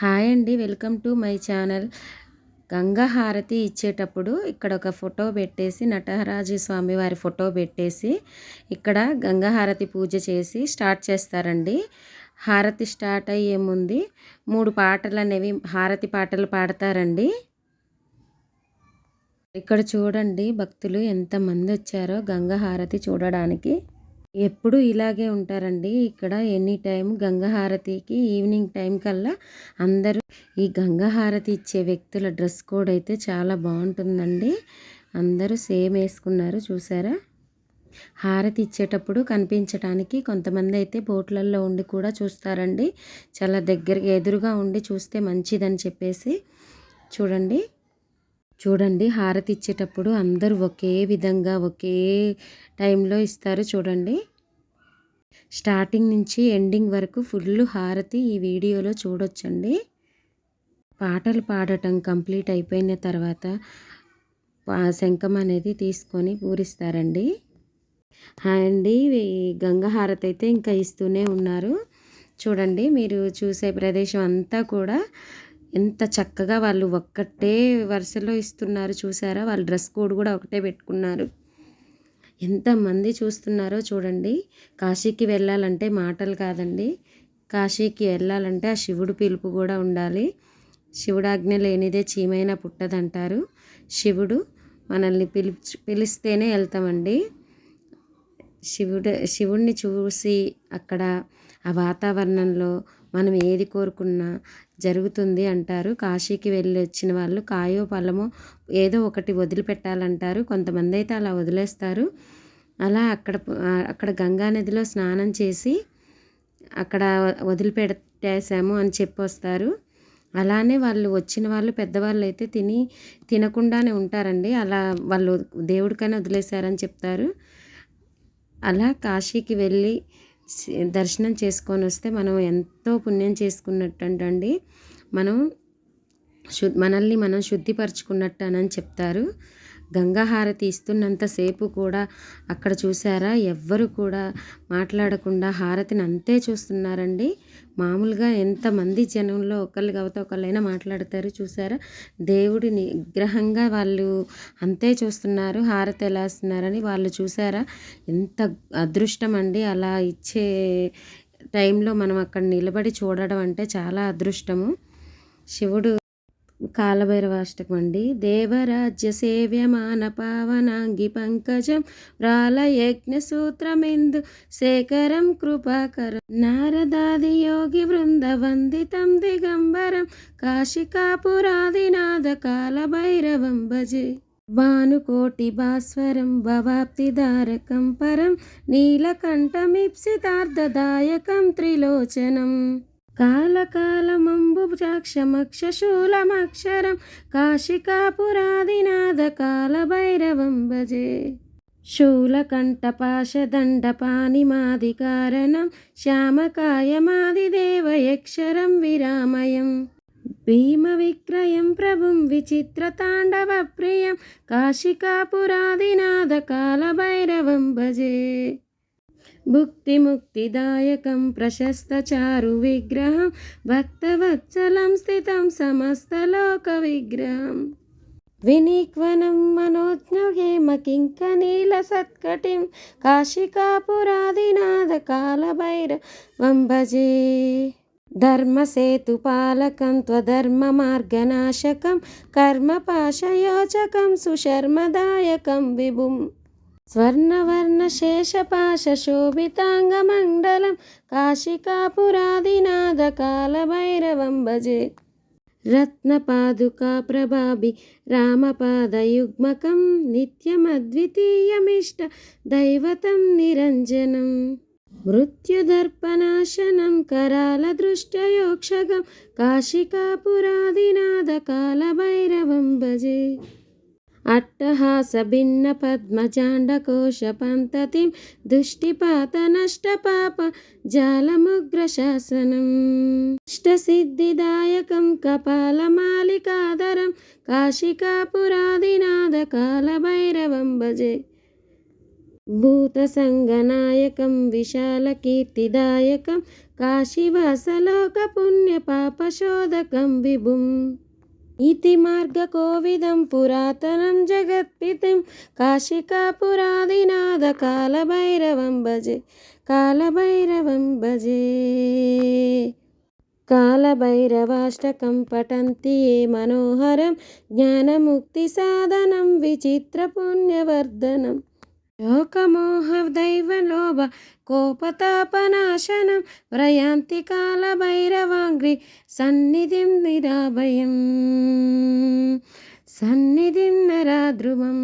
Hi అండి welcome to my channel. Ganga Harathi ఇచ్చేటప్పుడు ఇక్కడ ఒక ఫోటో పెట్టేసి నటరాజు స్వామి వారి ఫోటో పెట్టేసి ఇక్కడ గంగా హారతి పూజ చేసి స్టార్ట్ చేస్తారండి. హారతి స్టార్ట్ అయ్యే ముందు మూడు పాటలు అనేవి హారతి పాటలు పాడతారండి. ఇక్కడ చూడండి భక్తులు ఎంతమంది వచ్చారో గంగా హారతి చూడడానికి. ఎప్పుడు ఇలాగే ఉంటారండి. ఇక్కడ ఎనీ టైం గంగహారతికి ఈవినింగ్ టైం కల్లా అందరూ ఈ గంగహారతి ఇచ్చే వ్యక్తుల డ్రెస్ కోడ్ అయితే చాలా బాగుంటుందండి. అందరూ సేమ్ వేసుకున్నారు చూసారా? హారతి ఇచ్చేటప్పుడు కనిపించడానికి కొంతమంది అయితే బోట్లలో ఉండి కూడా చూస్తారండి. చాలా దగ్గరగా ఎదురుగా ఉండి చూస్తే మంచిదని చెప్పేసి చూడండి. చూడండి హారతి ఇచ్చేటప్పుడు అందరూ ఒకే విధంగా ఒకే టైంలో ఇస్తారు చూడండి. స్టార్టింగ్ నుంచి ఎండింగ్ వరకు ఫుల్ హారతి ఈ వీడియోలో చూడొచ్చండి. పాటలు పాడటం కంప్లీట్ అయిపోయిన తర్వాత శంఖం అనేది తీసుకొని పూరిస్తారండి అండి గంగహారతి అయితే ఇంకా ఇస్తూనే ఉన్నారు. చూడండి మీరు చూసే ప్రదేశం అంతా కూడా ఎంత చక్కగా వాళ్ళు ఒక్కటే వరుసలో ఇస్తున్నారు చూసారా? వాళ్ళ డ్రెస్ కోడ్ కూడా ఒకటే పెట్టుకున్నారు. ఎంతమంది చూస్తున్నారో చూడండి. కాశీకి వెళ్ళాలంటే మాటలు కాదండి. కాశీకి వెళ్ళాలంటే ఆ శివుడు పిలుపు కూడా ఉండాలి. శివుడాజ్ఞ లేనిదే చీమైన పుట్టదంటారు. శివుడు మనల్ని పిలిచి పిలిస్తేనే వెళ్తామండి. శివుడు శివుణ్ణి చూసి అక్కడ ఆ వాతావరణంలో మనం ఏది కోరుకున్నా జరుగుతుంది అంటారు. కాశీకి వెళ్ళి వచ్చిన వాళ్ళు కాయో పళ్ళమో ఏదో ఒకటి వదిలిపెట్టాలంటారు. కొంతమంది అయితే అలా వదిలేస్తారు. అలా అక్కడ అక్కడ గంగా నదిలో స్నానం చేసి అక్కడ వదిలిపెట్టేశాము అని చెప్పి వస్తారు అలానే వాళ్ళు వచ్చిన వాళ్ళు పెద్దవాళ్ళు అయితే తిని తినకుండానే ఉంటారండి. అలా వాళ్ళు దేవుడికైనా వదిలేశారని చెప్తారు. అలా కాశీకి వెళ్ళి దర్శనం చేసుకొని వస్తే మనం ఎంతో పుణ్యం చేసుకున్నట్టు అండి మనం శు మనల్ని మనం శుద్ధిపరచుకున్నట్టు అని చెప్తారు. గంగాహారతి ఇస్తున్నంతసేపు కూడా అక్కడ చూసారా ఎవ్వరు కూడా మాట్లాడకుండా హారతిని అంతే చూస్తున్నారండి. మామూలుగా ఎంతమంది జనంలో ఒకళ్ళు కాబట్టి ఒకళ్ళైనా మాట్లాడతారు చూసారా దేవుడి నిగ్రహంగా వాళ్ళు అంతే చూస్తున్నారు. హారతి ఎలా ఇస్తున్నారని వాళ్ళు చూసారా ఎంత అదృష్టం అండి. అలా ఇచ్చే టైంలో మనం అక్కడ నిలబడి చూడడం అంటే చాలా అదృష్టము. శివుడు కాలభైరవాష్టకం అండి దేవరాజ్య సేవ్యమాన పావనాంగి పంకజం రాలయజ్ఞ సూత్రమిందు శేఖరం కృపాకరం నారదాది యోగి బృంద వందితం దిగంబరం కాశికాపురాదినాథ కాలభైరవం భజే. భానుకోటి భాస్వరం భవాప్తిదారకం పరం నీలకంఠమిప్సితార్థదాయకం త్రిలోచనం. కాలకాలమంబు చాక్షమక్షశూలమక్షరం కాశికాపురాదినాథ కాలభైరవం భజే శూలకంఠపాశదండపానిమాదికారణం శ్యామకాయమాదిదేవయక్షరం విరామయం. భీమవిక్రయం ప్రభుం విచిత్రతాండవప్రియం కాశికాపురాదినాథ కాలభైరవం భజే భుక్తిముక్తిదాయకం ప్రశస్తచారు విగ్రహం భక్తవత్సలం స్థితం సమస్తలోక విగ్రహం. వినిక్వనం మనోజ్ఞేమకింకనీల సత్కటిం కాశికాపురాదినాథ కాలభైరవం భజే. ధర్మసేతుపాలకం త్వధర్మమార్గనాశకం కర్మపాశయోచకం సుశర్మదాయకం విభుం. स्वर्णवर्णशेषपाशशोभिताङ्गमण्डलं काशिकापुरादिनाथकालभैरवं भजे रत्नपादुका प्रभाभि रामपादयुग्मकं नित्यमद्वितीयमिष्ट दैवतं निरञ्जनं मृत्युदर्पनाशनं करालदृष्टयोक्षगं काशिकापुरादिनाथकालभैरवं भजे अट्टहासभिन्नपद्मजाण्डकोशपन्ततिं दुष्टिपातनष्टपाप जालमुग्रशासनम् इष्टसिद्धिदायकं कपालमालिकादरं काशिकापुरादिनादकालभैरवं भजे भूतसङ्गनायकं विशालकीर्तिदायकं काशिवासलोकपुण्यपापशोधकं विभुम् ఇతి మార్గ కోవిదం పురాతనం జగత్పితిం. కాశికాపురాదినాథ కాలభైరవం భజే కాలభైరవం భజే. కాలభైరవాష్టకం పఠంతి ఏ మనోహరం జ్ఞానముక్తి సాధనం విచిత్ర పుణ్యవర్ధనం శోకమోహ దైవలోభ కోపతాపనాశనం వ్రయాంతి కాలభైరవాంగ్రి సన్నిధిం నిరాభయం సన్నిధిం నరాధ్రువం